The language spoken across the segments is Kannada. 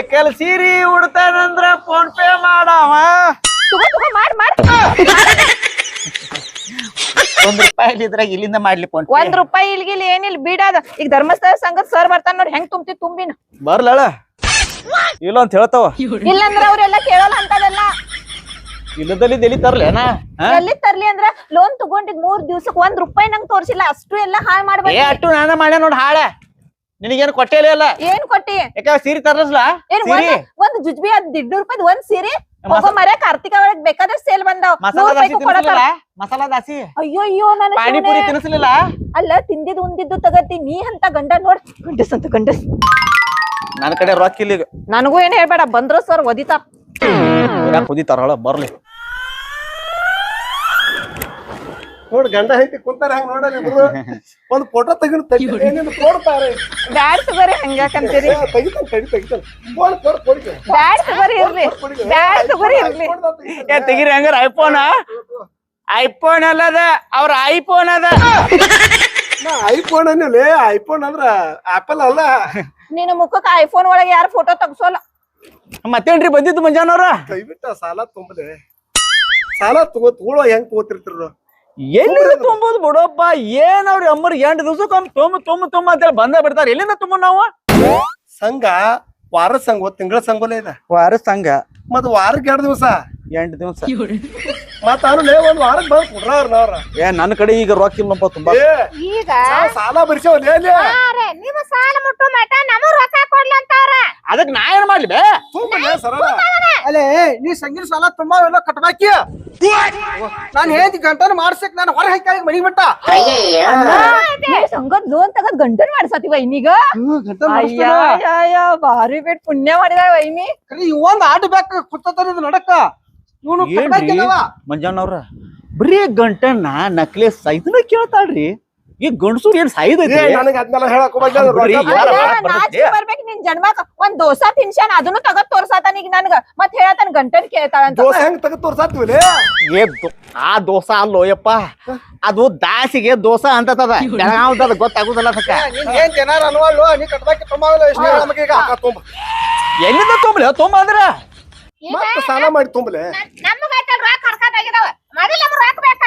ಇಳಕಲ್ ಸೀರಿ ಉಡ್ತಾನಂದ್ರ ಫೋನ್ ಪೇ ಮಾಡವ. ತಗೋ ತಗೋ ಮಾಡ್ ಮಾಡ್. ಒಂದ್ ರೂಪಾಯಿ ಇದ್ರಾಗ ಇಲ್ಲಿಂದ ಮಾಡ್ಲಿ ಫೋನ್ ಒಂದ್ ರೂಪಾಯಿ ಇಲ್ಗಿಲ್ ಏನಿಲ್ಲ ಬಿಡದ ಈಗ ಧರ್ಮಸ್ಥಳ ಸಂಘದ ಸರ್ ಬರ್ತಾನ ನೋಡಿ ಹೆಂಗ್ ತುಂಬತಿ ತುಂಬಿನ? ಬರ್ಲಳ. ಇಲ್ಲ ಅಂತ ಹೇಳ್ತಾವ. ಇಲ್ಲಂದ್ರ ಅವ್ರೆಲ್ಲ ಕೇಳಲ್ಲ ಅಂತದೆಲ್ಲ. ಇಲ್ಲದಲ್ಲಿ ಎಲ್ಲಿ ತರ್ಲೇನಾ ಎಲ್ಲಿ ತರ್ಲಿ ಅಂದ್ರ ಲೋನ್ ತಗೊಂಡಿದ್ ಮೂರ್ ದಿವ್ಸಕ್ ಒಂದ್ ರೂಪಾಯಿ ನಂಗ್ ತೋರ್ಸಿಲ್ಲ ಅಷ್ಟು ಎಲ್ಲ ಹಾಳ್ ಮಾಡ್ಬೇಕು ಅಷ್ಟು ನಾನ ಮಾಡ್ಯ ನೋಡ್ ಹಾಳ. ನಿನಗೇನು ಕೊಟ್ಟೇಲಿ ಅಲ್ಲ ಏನ್ ಕೊಟ್ಟಿ? ಯಾಕ ಸೀರೆ ತರಸ್ಲ ಏನ್ ಸೀರೆ? ಒಂದ್ ಜುಜ್ಬಿ ಅದ್ ದಿಡ್ಡು ರೂಪಾಯಿ ಒಂದ್ ಸೀರೆ? ಮರ ಕಾರ್ತಿಕ ಒಳಗ್ ಬೇಕಾದ್ರೆ ಸೇಲ್ ಬಂದಾವ್. ಮಸಾಲಾ ನೂರ್ ದಾಸಿ ಮಸಾಲಾ ದಾಸಿ? ಅಯ್ಯೋ ಅಯ್ಯೋ ನನ್ನ ಪಾನಿಪುರಿ ಶಿವನೇ. ಅಲ್ಲ ತಿಂದಿದ್ ಉಂದಿದ್ದು ತಗತಿ ನೀ ಅಂತ ಗಂಡ ನೋಡ್. ಗಂಡಸ್ ಅಂತ ಗಂಡಸ್. ನನ್ನ ಕಡೆ ರೊಕ್ಕ ಇಲ್ಲ ಈಗ ನನಗೂ ಏನ್ ಹೇಳ್ಬೇಡ ಬಂದ್ರ ಸರ್ ಒದಿತಾರ ಕುದಿತಾರ ಬರ್ಲಿ. ನೋಡ್ ಗಂಡ ಹೈತಿ ಕುಂತಾರ ಹಂಗ ನೋಡಲ್ಲ ಇಬ್ರು. ಒಂದ್ ಫೋಟೋ ತೆಗಿನ ಏನೇನು ಕೊಡ್ತಾರೆ ಬ್ಯಾಡ್ ತಗೋರಿ ಹಂಗಾಕಂತೀರಿ ತೆಗಿತಾನ ತಡಿ ತೆಗಿತಾನ. ಫೋನ್ ಕೊಡ್ ಕೊಡಿ ಬ್ಯಾಡ್ ತಗೋರಿ ಇರ್ಲಿ. ಬ್ಯಾಡ್ ತಗೋರಿ ಇರ್ಲಿ. ಏ ತೆಗಿರಿ ಹಂಗಾರ ಐಫೋನ್? ಐಫೋನ್ ಅಲ್ಲದ ಅವ್ರ ಐಫೋನ್ ಅದ. ಐಫೋನ್ ಅನ್ನಲೇ ಐಫೋನ್ ಅಂದ್ರ ಆಪಲ್ ಅಲ್ಲ. ನಿನ್ನ ಮುಖಕ್ಕೆ ಐಫೋನ್ ಒಳಗೆ ಯಾರು ಫೋಟೋ ತಗ್ಸೋಲ್ಲ? ಮತ್ತೇನ್ರಿ ಬಂದಿದ್ದು ಮುಂಜಾನವ್ರ? ದಯವಿಟ್ಟು ಬಿಟ್ಟ ಸಾಲ ತುಂಬಲೆ ಸಾಲ ತಗೋ ತಗೊಳ್ಳೋ ಹೆಂಗ್ ತಗೋತಿರ್ತಿರ ಎಲ್ಲಿಂದ ತುಂಬೋದು ಬಿಡಪ್ಪ? ಏನ್ ಅವ್ರಿ ಅಮ್ಮರ್ ಎಂಟು ದಿವ್ಸಕ್ಕೊಮ್ಮೆ ತುಂಬ ತುಂಬ ತುಂಬ ಅಂತೇಳಿ ಬಂದ ಬಿಡ್ತಾರೆ. ಎಲ್ಲಿಂದ ತುಂಬ ನಾವು? ಸಂಘ ವಾರ ಸಂಘ ತಿಂಗಳ ಸಂಘಲೇ ಇದೆ. ವಾರ ಸಂಘ. ಮತ್ ವಾರಕ್ಕೆ ಎರಡು ದಿವಸ. ಎಂಟು ದಿವಸ. ಮತ್ತ ಅವನು ಒಂದ್ ವಾರಕ್ಕೆ ಬಂದ್ ಕೊಡ್ರಾರ ನಾವ್ರ ಏ ನನ್ನ ಕಡೆ ಈಗ ರೊಕ್ಕ ಇಲ್ಲಪ್ಪ ತುಂಬಾ. ಈಗ? ನಾವ್ ಸಾಲ ಬರ್ಸೇವಲ್ಲ ಏನೇ ನಿಮ್ಮ ಸಾಲ ಮುಟ್ಟು ಮಟ ನಮಗ್ ರೊಕ್ಕ ಕೊಡ್ಲಂತಾರ ಅದಕ್ ನಾ ಏನ್ ಮಾಡ್ಲಿ ಬೇ? ಸರಳ. ಅಲ್ಲೇ ನೀ ಸಂಗಿನ ಸಾಲ ತುಂಬಾ ಎಲ್ಲ ಕಟ್ಬಾಕಿ. ನಾನ್ ಹೇಳ್ತಿ ಗಂಟನ ಮಾಡ್ಸಕ್ ನಾನು ಹೊರ ಹಾಕಿ ಮನಿ ಬಿಟ್ಟ. ಸಂಗದ್ ಲೋನ್ ತಗದ್ ಗಂಟನ್ ಮಾಡ್ಸತಿವ ಇನ್ನೀಗ ಭಾರಿ ಬೇಟ್ ಪುಣ್ಯ ಮಾಡಿದ ವೈನಿ. ಒಂದ್ ಆಟ ಬ್ಯಾಕ್ ಕುತ್ತತಾರ ಇದು ನಡಕ. ಇವನು ಮಂಜಣ್ಣವ್ರ? ಬರೀ ಗಂಟನ್ನ ನಕ್ಲೆ ಸೈತನ ಕೇಳ್ತಾಳ್ರಿ. ಈ ಗಂಡಸೂರ್ ಏನ್ ಸಾಯ್ದೈತಿ? ನನಗೆ ಅದನ್ನೆಲ್ಲ ಹೇಳಕ್? ನಾಚಿಕೆ ಬರ್ಬೇಕ್ ನಿನ್ ಜನ್ಮಕ್. ಒಂದ್ ದೋಸಾ ತಿನ್ಸಾನ ಅದನ್ನು ತಗದ್ ತೋರ್ಸಾತಾನ ಈಗ ನನ್ಗ. ಮತ್ ಹೇಳತಾನ ಗಂಟನ್ ಕೇಳ್ತಾಳಂತ ದೋಸೆ ಹೆಂಗ್ ತೆಗೆದು ತೋರ್ಸಾತ್ವಿಲೇ? ಏ ದೋ- ಆ ದೋಸಾ ಅಲ್ಲೋ ಯಪ್ಪ ಅದು ದಾಸಿಗೆ ದೋಸಾ ಅಂತತದ. ಬೆಳಗಾವ್ದದ ಗೊತ್ತಾಗುದಿಲ್ಲ ಅದಕ್ಕ. ನೀನ್ ಏನ್ ಜನಾರ ಅನ್ವಲ್ಲು? ನೀ ಇಷ್ಟ ನಮಗೀಗ ರೊಕ್ಕ ತುಂಬ. ಎಲ್ಲಿಂದ ತುಂಬಲೆ? ತುಂಬ ಅಂದ್ರ? ಮತ್ತೆ ಸಾಲ ಮಾಡಿ ತುಂಬಲೆ. ನಮ್ಗ ರೊಕ್ಕ ಕರ್ಕೊಂಡೋಗಿದಾವ ಮೊದಲ ರೊಕ್ಕ ಬೇಕ?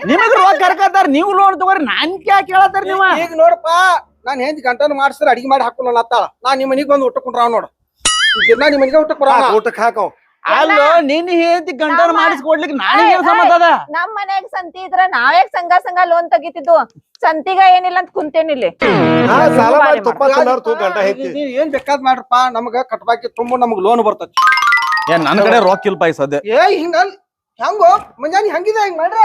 ನಿಮಗ್ ರೊಕ್ಕ ಕರ್ಕತ್ತಾರ ನೀವು ಲೋನ್ ತಗೋರಿ ನಾನ್ ಕ್ಯಾಕ್ ಕೇಳತ್ತಾರ ನೀವ? ಈಗ ನೋಡಪ್ಪ ನಾನ್ ಹೆಂಗ್ ಗಂಟನ ಮಾಡಿಸ್ತಾರ ಅಡಿಗೆ ಮಾಡಿ ಹಾಕೋಲ್ಲ ಅತ್ತಾಳ ನಾ ನಿಮ್ ಮನಿಗ್ ಬಂದು ಊಟ ಕುಂಡ್ರಾವ್ ನೋಡು. ದಿನ ನಿಮ್ ಮನಿಗೆ ಊಟಕ್ ಬರೋಣ. ಊಟಕ್ಕೆ ಹಾಕವ್ ಅಲ್ಲೋ ನಿನ್ ಹೇಳ್ತಿ ಗಂಟನ ನಮ್ಮ- ಮಾಡಿಸ್ಕೊಡ್ಲಿಕ್ಕೆ ನನಗೇನ್ ಏನ್ ಸಮತದ ನಮ್ ಮನ್ಯಾಗ ಸಂತಿ ಇದ್ರ ನಾವೇ ಸಂಘ ಸಂಘ ಲೋನ್ ತೆಗಿತಿದ್ದು? ಸಂತಿಗ ಏನಿಲ್ಲ ಅಂತ ಕುಂತೇನಿಲ್ಲ ನೀವ್ ಏನ್ ಬೇಕಾದ್ ಮಾಡ್ರಪ್ಪ ನಮಗ ಕಟ್ಬಾಕಿ ತುಂಬ ನಮಗ್ ಲೋನ್ ಬರ್ತತಿ. ಏ ನನ್ ಕಡೆ ರೊಕ್ಕ ಇಲ್ಪ ಸದ್ಯ. ಏ ಹಿಂಗಲ್ ಹೆಂಗೋ? ಮುಂಜಾನೆ ಹೆಂಗಿದೆ ಹಿಂಗ್ ಮಾಡ್ರ?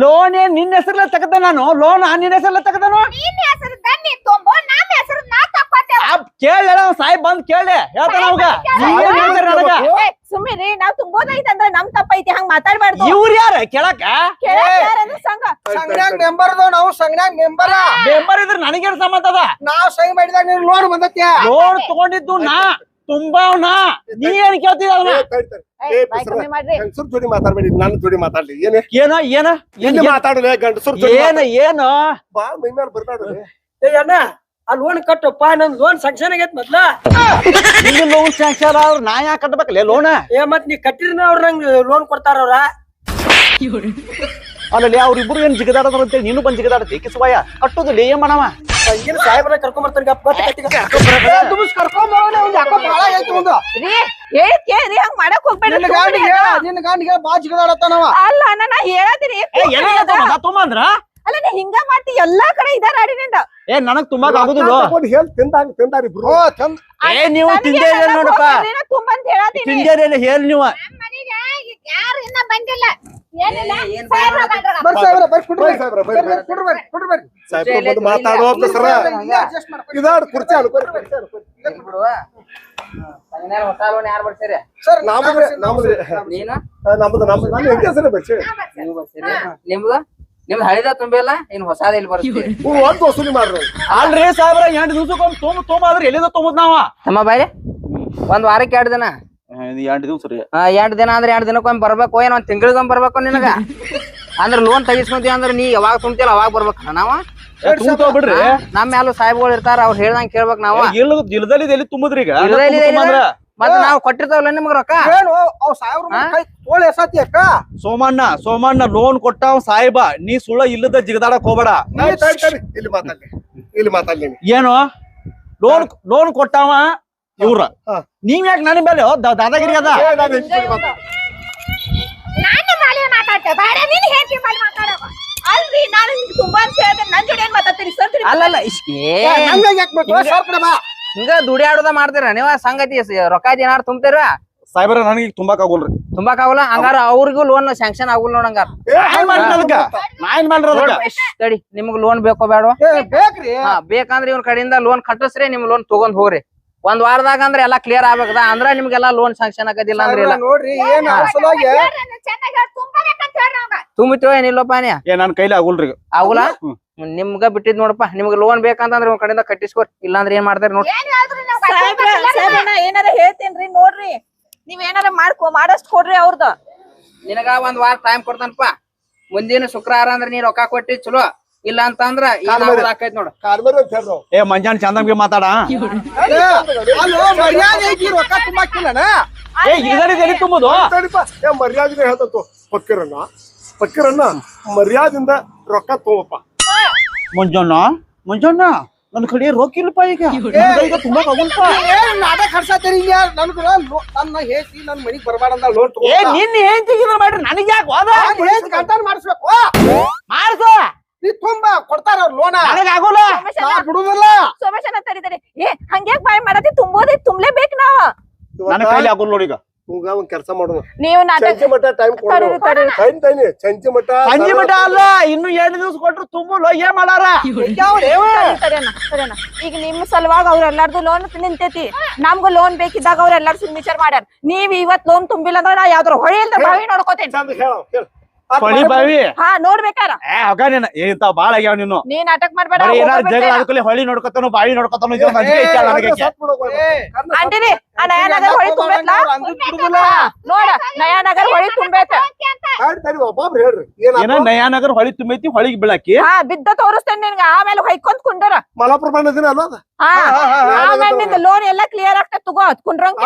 ಲೋನ್ ಏನ್ ನಿನ್ನ ಹೆಸರಲ್ಲ ತಗದ ನಾನು? ಲೋನ್ ನಿನ್ನ ಹೆಸರಲ್ಲ ತಗದನು ಕೇಳ ಸಾಹೇಬ್ ಬಂದ್ ಕೇಳಿ. ಹೇಳ್ತಾನ ಅವಾಗ. ಸುಮ್ಮಿರಿ ನಾವ್ ತುಂಬೋದೈತೆ ಅಂದ್ರೆ ನಮ್ ತಪ್ಪೈತಿ. ಹಂಗ ಮಾತಾಡ್ಬಾರ್ದು. ಇವ್ರ ಯಾರ? ಕೇಳಕ ಸಂಘನ್ಯಾಗ ಮೆಂಬರ್ ನಾವು. ಸಂಘನ್ಯಾಗ ಮೆಂಬರ ಮೆಂಬರ್ ಇದ್ರ ನನಗೇನ್ ಸಂಬಂಧ ಅದ? ನಾವ್ ಸಹಿ ಮಾಡಿದಾಗ ನೀನ್ ಲೋನ್ ಬಂದತ್ಯ? ಲೋನ್ ತಗೊಂಡಿದ್ದು ನಾ. ತುಂಬಾವ್ ನಾ ನೀ ಏನ್ ಕೇಳ್ತಿದ ಗಂಡಸರ್ ಜೋಡಿ ಮಾತಾಡ್ಬೇಡಿ ನನ್ನ ಜೋಡಿ ಮಾತಾಡ್ಲಿ. ಏನೇ? ಏನ ಏನ? ಎಲ್ಲಿ ಮಾತಾಡಲೆ ಗಂಡಸರ್ ಜೋಡಿ ಏನ ಏನು? ಬಾ ಮೈ ಮೇಲೆ ಬರ್ಬೇಡ್ರಿ ಏ ಅಣ್ಣ ಆ ಲೋನ್ ಕಟ್ಟಪ್ಪ ನನ್ ಲೋನ್ ಸ್ಯಾಂಕ್ಷನ್ ಆಗೈತ್ ಮೊದ್ಲ. ನಿನ್ನ ಲೋನ್ ಸ್ಯಾಂಕ್ಷನ್ ಅವ್ರ ನಾ ಯಾಕೆ ಕಟ್ಬೇಕಲ್ಲ ಲೋನ್ ಏ ಮತ್ ನೀ ಕಟ್ಟಿರ್ನ ಅವ್ರ ನಂಗ್ ಲೋನ್ ಕೊಡ್ತಾರ ಅವ್ರ. ಅಲ್ಲಲ್ಲಿ ಅವ್ರಿಬ್ರು ಏನ್ ಜಿಗದಾಡದ್ರ ಅಂತೇಳಿ ನೀನು ಬಂದ್ ಜಿಗದಾಡತಿ ಕಿಸುವಾಯ ಕಟ್ಟೋದಿಲ್ಲ ಏನ್ ಮಾಡವ ಸಾಹೇಬ್ರ ಕರ್ಕೊಂಡ್ ಬರ್ತಾನೆ ಯಾಕೋ ಐತಿ ಮುಂದ. ರೀ ರೀ ಹಂಗ ಮಾಡಕ್ ಹೋಗ್ಬೇಡ್ರಿ ನಿನ್ನ ಗಾಂಡಿಗೆ ನಿನ್ನ ಗಾಂಡಿಗೆ ಬಾ ಜಿಗದಾಡತ್ತಾನವ. ಅಲ್ಲ ಅಣ್ಣ ನಾ ಹೇಳದಿರಿ ಏ ಏನ ತುಂಬ ಅಂದ್ರ ಅಲ್ಲ ನೀ ಹಿಂಗ ಮಾಡ್ತಿ ಎಲ್ಲಾ ಕಡೆ ಇದಾರ ಆಡಿನಿಂದ ಏ ನನಗ್ ತುಂಬಾಕ್ ಆಗುದಿಲ್ಲ ತಗೊಂಡ್ ಹೇಳ್ ತಿಂದಾಗ ತಿಂದಾರಿ ಬ್ರೋ ಓ ಚಂದ. ಏ ನೀವು ನೋಡಪ್ಪ. ಹೇಳಿ ನೀವು. ಯಾರು ಇನ್ನ ಬಂದಿಲ್ಲ. ಕುರ್ಚಿ ಅನ್ಕೋರಿ ನಮ್ದು? ನಮ್ದು ಹಳಿದ ತುಂಬಿಲ್ಲ ಇನ್ ಹೊಸಾದ ಇಲ್ಲಿ ಬರುತ್ತೆ? ನೀವು ಒಂದು ವಸೂಲಿ ಮಾಡ್ರಿ. ಅಲ್ರಿ ಸಾಹೇಬ್ರ ಎಂಟು ದಿವ್ಸಕ್ಕೊಮ್ಮೆ ತೊಂಬ ತೊಂಬ ಆದ್ರೆ ಎಲ್ಲಿಂದ ತೊಂಬದ್ ನಾವ? ತಮ್ಮ ಬಾಯಿ ಒಂದ್ ವಾರಕ್ಕೆ ಎರಡು ದಿನ? ಎಂಟು ದಿವ್ಸ ರೀ. ಆ, ಎರಡ್ ದಿನ ಅಂದ್ರೆ ಎರಡ್ ದಿನಕ್ಕೊಮ್ಮೆ ಬರ್ಬೇಕು ಏನ್ ಒಂದ್ ತಿಂಗಳಿಗೊಮ್ಮೆ ಬರ್ಬೇಕು ನಿನಗ? ಅಂದ್ರ ಲೋನ್ ತೆಗಿಸ್ಕೊಂತೀವಿ ಅಂದ್ರ ನೀ ಯಾವಾಗ ತುಂಬ್ತಿಲ್ಲ ಅವಾಗ ಬರ್ಬೇಕಣ್ಣ ನಾವ? ತುಂಬ ಬಿಡ್ರಿ. ನಮ್ಮ ಮ್ಯಾಲ ಸಾಹೇಬ್ಗಳು ಇರ್ತಾರ ಅವ್ರು ಹೇಳ್ದಂಗ್ ಕೇಳ್ಬೇಕು ನಾವ. ಇಲ್ಲ ಇಲ್ದಲ್ಲಿ ಎಲ್ಲಿ ತುಂಬದ್ರಿ ಈಗ. ಮತ್ತ ನಾವ್ ಕೊಟ್ಟಿರ್ತಾವಲ್ಲ ನಿಮ್ಗ ರೊಕ್ಕ? ಏನು? ಅವ್ ಸಾವಿರ ತೋಳ ಎಸತಿ ಅಕ್ಕ. ಸೋಮಣ್ಣ ಸೋಮಣ್ಣ ಲೋನ್ ಕೊಟ್ಟಾವ್ ಸಾಹೇಬ ನೀ ಸುಳ್ಳ ಇಲ್ಲದ ಜಿಗದಾಡಕ್ ಹೋಗ್ಬೇಡ. ತಡಿ, ತಡಿ, ತಡಿ. ಇಲ್ಲಿ ಮಾತಾಡ್ಲಿ ಇಲ್ಲಿ ಮಾತಾಡ್ಲಿ. ಏನು? ಲೋನ್ ಲೋನ್ ಕೊಟ್ಟಾವ ಇವ್ರ. ಹಾ. ನೀವ್ ಯಾಕೆ ನನ್ನ ಮೇಲೆ ದ- ದಾದಾಗಿರಿ ಅದ? ಏ, ನಾನು ಹೆಂಗ್ ಸುಳ್ಳು ಮಾತಾಡ್ಲಿ? ನಾನು ಮಾಡಿ ಮಾತಾಡ್ತೆ ಬೇಡ ನೀನ್ ಹೇಳ್ತಿ ಮಾಡಿ ಮಾತಾಡವ ಅಲ್ರಿ ನಾನು ನಿಮ್ಗೆ ತುಂಬಾ ಅಂತ ಹೇಳಿದ್ರೆ ನನ್ ಜೋಡಿ ಏನ್ ಮಾತಾಡ್ತೀರಿ? ಸರ್ ಅಲ್ಲಲ್ಲ ಇಷ್ಟೇ ಏ ನಂಗೆ ಯಾಕೆ ಬೇಕು? ಸರ್ ಕಡೆ ಬಾ. ಹಿಂಗ ದುಡಿಯಾಡೋದ ಮಾಡ್ತೀರ? ನೀವ ಸಂಗತಿ ರೊಕ್ಕ ಏನಾರು ತುಂಬ್ತೀರ? ಸಾಹೇಬ್ರ ನನಗೆ ಈಗ ತುಂಬಾಕ್ ಆಗೋಲ್ರಿ. ತುಂಬಾಕ್ ಆಗಲ್ಲ? ಹಂಗಾರ ಅವ್ರಿಗೂ ಲೋನ್ ಸ್ಯಾಂಕ್ಷನ್ ಆಗುಲ್ ನೋಡ್ ಹಂಗಾರ. ತಡಿ ನಿಮ್ಗ್ ಲೋನ್ ಬೇಕೋ ಬೇಡ ಏ ಬೇಕ್ರಿ. ಹಾ ಬೇಕಂದ್ರ ಇವ್ನ ಕಡೆಯಿಂದ ಲೋನ್ ಕಟ್ಟಿಸ್ರಿ ನಿಮ್ ಲೋನ್ ತಗೊಂಡ್ ಹೋಗ್ರಿ. ಒಂದ್ ವಾರದಾಗ ಅಂದ್ರೆ ಎಲ್ಲಾ ಕ್ಲಿಯರ್ ಆಗ್ಬೇಕದ? ಅಂದ್ರ ನಿಮ್ಗೆಲ್ಲಾ ಲೋನ್ ಸ್ಯಾಂಕ್ಷನ್ ಆಗದಿಲ್ಲ ಅಂದ್ರೆ ನೋಡ್ರಿ ಏನ್ ತುಂಬಿತೋ ಏನಿಲ್ಲಪ್ಪ ನೀ ಏ ನನ್ ಕೈಲಿ ಆಗುಲ್ರಿ ಈಗ. ಆಗುಲ್ಲ ಹ್ಮ್. ನಿಮ್ಗ ಬಿಟ್ಟಿದ್ ನೋಡಪ್ಪ ನಿಮ್ಗೆ ಲೋನ್ ಬೇಕಂತಂದ್ರೆ ಒಂದ್ ಕಡೆಯಿಂದ ಕಟ್ಟಿಸ್ಕೋ ಇಲ್ಲಾಂದ್ರೆ ಏನ್ ಮಾಡ್ತಾರೆ ನೋಡ್ರಿ ಏನ್ ಹೇಳಿದ್ರು ನಾವು ಸಾಹೇಬ್ರ ಏನಾರ ಹೇಳ್ತೇನ್ರಿ ನೋಡ್ರಿ. ನೀವ್ ಏನಾರ ಮಾಡ್ಕೊ ಮಾಡಷ್ಟ್ ಕೊಡ್ರಿ ಅವ್ರದ್ದು ನಿನಗ ಒಂದ್ ವಾರ ಟೈಮ್ ಕೊಡ್ತಾನಪ್ಪ. ಮುಂದಿನ ಶುಕ್ರವಾರ ಅಂದ್ರ ನೀ ರೊಕ್ಕ ಕೊಟ್ಟಿ ಚಲೋ. ಇಲ್ಲ ಅಂತಂದ್ರ ಆಕೈತ್ ನೋಡು. ಅಂತ ಹೇಳ್ರು. ಏ ಮಂಜಾನ್ ಚಂದಂಗೆ ಮಾತಾಡ. ಏ, ಅಲ್ಲೋ ಮರ್ಯಾದೆ ಐತಿ ರೊಕ್ಕ ತುಂಬಾಕಿಲ್ಲನ ಏ ಇದರಿ ಎಲ್ಲಿ ತುಂಬುದು. ತಡಿಪ. ಏ ಮರ್ಯಾದೆ ಹೇಳ್ತತ್ತು ಪಕ್ಕಿರಣ್ಣ ಮರ್ಯಾದಿಂದ ರೊಕ್ಕ ತಗೋಪ್ಪ. ಮಂಜಣ್ಣ ಮಂಜಣ್ಣ ನನ್ ಕಡೆ ರೊಕ್ಕ ಇಲ್ಲಪ್ಪ ಈಗ ಏನ್ ನಾಟಕ ಹರ್ಸತ್ತೀರಿ ನನ್ಗ ನನ್ನ ನನ್ ಮನಿಗ್ ಬರ್ಬಾರ್ದ ಲೋಟ್ ಏ ನಿನ್ನ ಏನ್ ತೆಗಿದ್ರ ಮಾಡ್ರಿ ನನಗೆ ಯಾಕೆ ಹೋದ ಮಾಡಿಸ್ಬೇಕು. ಮಾಡ್ಸು. ನೀ ತುಂಬಾ ಕೊಡ್ತಾರ ಅವ್ರ ಲೋನ. ನನಗೆ ಆಗೋಲ್ಲ. ನಾ ಬಿಡುದಿಲ್ಲ. ಸೋಮೇಶನ ತರಿತಾರೆ ಏ ಹಂಗ್ಯಾಕ್ ಬಾಯ್ ಮಾಡತಿ ತುಂಬೋದಿ ತುಂಬ್ಲೇಬೇಕು ನಾವು. ನನ್ನ ಕೈಲಿ ಆಗೋಲ್ಲ ನೋಡಿ ಈಗ. ಒಂದ್ ಕೆಲಸ ಮಾಡೋಣ ನೀವು ನಾಟಕ ಚಂಚಿ ಮಠ ಟೈಮ್ ಕೊಡು. ತಡೀರಿ, ತಡೀರಿ. ಟೈಮ್ ತೈನಿ ಚಂಚಿ ಮಠ ಸಂಜೆ ಮಠ ಅಲ್ಲ ಇನ್ನು ಎರಡು ದಿವಸ ಕೊಟ್ರು ತುಂಬಲು ಏನ್ ಮಾಡಾರ ಸರಿನಾ ಸರಿನಾ ಈಗ ನಿಮ್ ಸಲುವಾಗ ಅವ್ರ ಎಲ್ಲಾರ್ದು ಲೋನ್ ನಿಂತೈತಿ. ನಮ್ಗ ಲೋನ್ ಬೇಕಿದ್ದಾಗ ಅವ್ರ ಎಲ್ಲಾರು ಸಿಗ್ನೇಚರ್ ಮಾಡ್ಯಾರ. ನೀವ್ ಇವತ್ ಲೋನ್ ತುಂಬಿಲ್ಲ ಅಂದ್ರೆ ನಾ ಯಾವ್ದ್ರ ಹೊಳಿ ಇಲ್ದ ಬಾವಿ ನೋಡ್ಕೋತೇನೆ. ಹೇಳ ಬಾವಿ ಹಾ ನೋಡ್ಬೇಕಾರ? ಏ ಹೋಗ ನೀನ್. ಬಾಳ ಆಗ್ಯಾವ ನೀನು. ನೀ ನಾಟಕ ಮಾಡ್ಬೇಡ ಬರೀ ಏನಾರ ಜಗಳ ಅದಕ್ಕಲ್ಲಿ ಹೊಳಿ ನೋಡ್ಕೊತಾನು ಬಾವಿ ನೋಡ್ಕೊತಾನು ಅಂತೀನಿ ಅಂಜಿಕೆ ಐತಿ ನನಗೆ ಅಂಟಿನಿ ಆ ನಯಾನಗರ್ ಹೊಳಿ ತುಂಬೈತ್ಲಾ? ನೋಡ ನಯಾನಗರ್ ಹೊಳಿ ತುಂಬೈತ ಒಬ್ಬೊಬ್ರು ಹೇಳ್ರಿ. ಏನ ನಯಾನಗರ್ ಹೊಳಿ ತುಂಬೈತಿ ಹೊಳಿಗೆ ಬೀಳಾಕಿ? ಹಾ ಬಿದ್ದ ತೋರಿಸ್ತೇನೆ ನಿನ್ಗ. ಆಮೇಲೆ ಹೊಯ್ಕೊಂತ ಕುಂಡರ. ಅದ? ಹಾ ಆಮೇಲೆ ನಿಂದ ಲೋನ್ ಎಲ್ಲಾ ಕ್ಲಿಯರ್ ಆಗ್ತದ ತಗೋ ಕುಂಡ್ರಂಗ್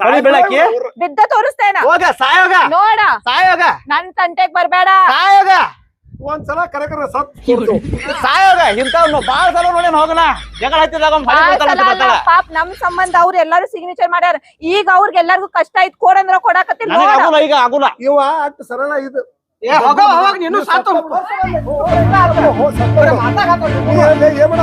ಹೊಳಿ ಬೀಳಾಕಿ? ಬಿದ್ದ ತೋರಿಸ್ತೇನ. ಹೋಗ ಸಾಯೋಗ. ನೋಡ. ಸಾಯೋಗ. ನನ್ ತಂಟೆಗ್ ಬರ್ಬೇಡ. ಸಾಯೋಗ. ಒಂದ್ಸಲ ಕರೆಕರ ಕರೆ ಸತ್ ಸಾಯೋಗ ಇಂಥವ್ನು ಬಾಳ ಸಲ ನೋಡೇನ್ ಹೋಗಣ ಜಗಳ ಹತ್ತಿದಾಗ ಅಂತ ಬರ್ತಾಳ ಪಾಪ್ ನಮ್ ಸಂಬಂಧ ಅವ್ರ ಎಲ್ಲಾರು ಸಿಗ್ನೇಚರ್ ಮಾಡ್ಯಾರ. ಈಗ ಅವ್ರಿಗೆ ಎಲ್ಲಾರ್ಗು ಕಷ್ಟ ಆಯ್ತು ಕೊಡಂದ್ರ ಕೊಡಾಕತ್ತಿಲ್ಲ ನನಗ ಆಗುಲ್ಲ ಈಗ ಆಗುಲ್ಲ. ಇವ ಅಟ್ ಸರಳ ಇದು. ಏ ಹೋಗ ಹೋಗ ನೀನು ಸತ್ತ ಏನ್ ಮಾಡ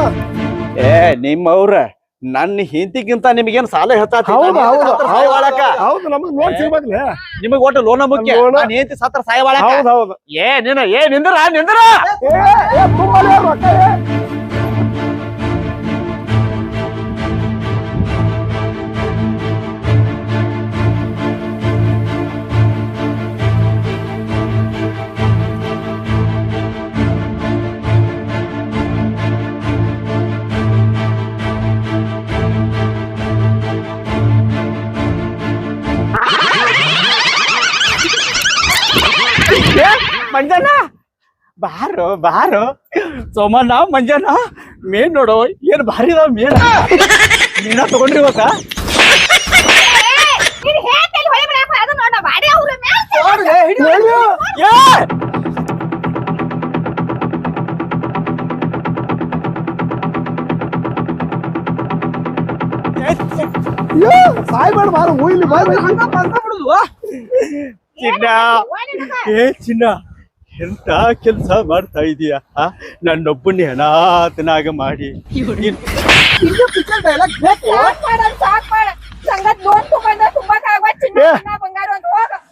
ಏ ನಿಮ್ಮವ್ರ. ನನ್ನ ಹಿಂತಿಗಿಂತ ನಿಮಗೇನ್ ಸಾಲ ಹೇಳ್ತಾ ಹೌದು ಹೌದು ಸಾಯವಾಳಕ ಹೌದು ನಮಗ್ ಲೋನ್ ಸಿಗ್ಬೇಕ್ಲೆ. ನಿಮಗ್ ಒಟ್ಟು ಲೋನ ಮುಖ್ಯ? ಲೋನ. ನಾನು ಹೆಂಡತಿ ಸತ್ರ ಸಾಯವಾಳಕ ಹೌದು ಹೌದು. ಏ ನಿನ್ನ ಏ ನಿಂದ್ರ ನಿಂದ್ರ? ಏ ಏ ತುಂಬಲೇ ರೊಕ್ಕ ಏ. ಏ, ಬಾರು ಬಾರೋ. ಬಾರೋ ಸೋಮಣ್ಣ ಮಂಜನ ಮೇನ್ ನೋಡು ಏನ್ ಭಾರಿ ಇದಾವ ಮೇನ. ಮೀನ ತಗೊಂಡ್ರಿ ಇವತ್ತ ಸಾಯ್ಬೇಡ ಬಾರು ಉಯ್ಲಿ ಬಾಯ್ ಚಿನ್ನ. ಏ ಚಿನ್ನ. ಎಂತ ಕೆಲ್ಸ ಮಾಡ್ತಾ ಇದೀಯ? ನನ್ನೊಬ್ಬನೇ ಅನಾಥನಾಗ ಮಾಡಿ.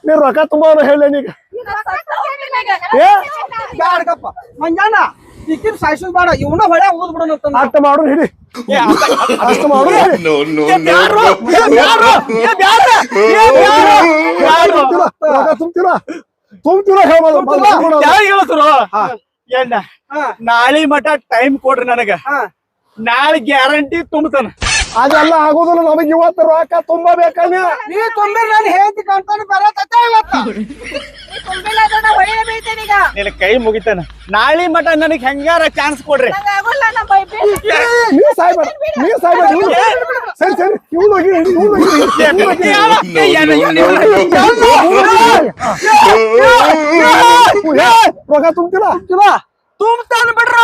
ನೀ ರೊಕ್ಕ ತುಂಬಾ ಹೇಳ ನೀಗ. ಮಂಜಾನ ಈಕಿನ ಸಾಯ್ಸೋದ್ ಬೇಡ. ಇವನ ಹೊಳೆ ಬಿಡೋಣ ಹಿಡಿ. ಅಷ್ಟ. ರೊಕ್ಕ ಯಾರ್ ಹೇಳ್ತರು? ಏನ? ನಾಳೆ ಮಟ ಟೈಮ್ ಕೊಡ್ರಿ ನನಗ. ನಾಳೆ ಗ್ಯಾರಂಟಿ ತುಂಬತಾನ. ಅದೆಲ್ಲ ಆಗೋದಿಲ್ಲ ನಮಗ್ ಇವತ್ತು ರೊಕ್ಕ ತುಂಬಬೇಕಲ್ಲ ನೀ ತುಂಬಿ ನಾನು ಹೇಳ್ತಿ ಕಂತಾನೆ ಬರತ್ತ ಇವತ್ತು ನೀ ತುಂಬಿಲ್ಲ ನಾ ಈಗ ನಿನ್ ಕೈ ಮುಗಿತಾನ ನಾಳೆ ಮಟ ನನಗೆ ಹೆಂಗಾರ ಚಾನ್ಸ್ ಕೊಡ್ರಿ ನಂಗ್ ಆಗೋಲ್ಲ ನಾ ಬೈಬೇಡ ನೀ ಸಾಯ್ಬೇಡ ನೀ ಸಾಯ್ಬೇಡ ಇವ್ನು. ಸರಿ ಸರಿ ಇವ್ನು ಹೋಗಿ ಇವ್ನು ಹೋಗಿ ರೋಗ ತುಂಬ್ತಿಲ್ಲ ತುಂಬತಾನ ಬಿಡ್ರ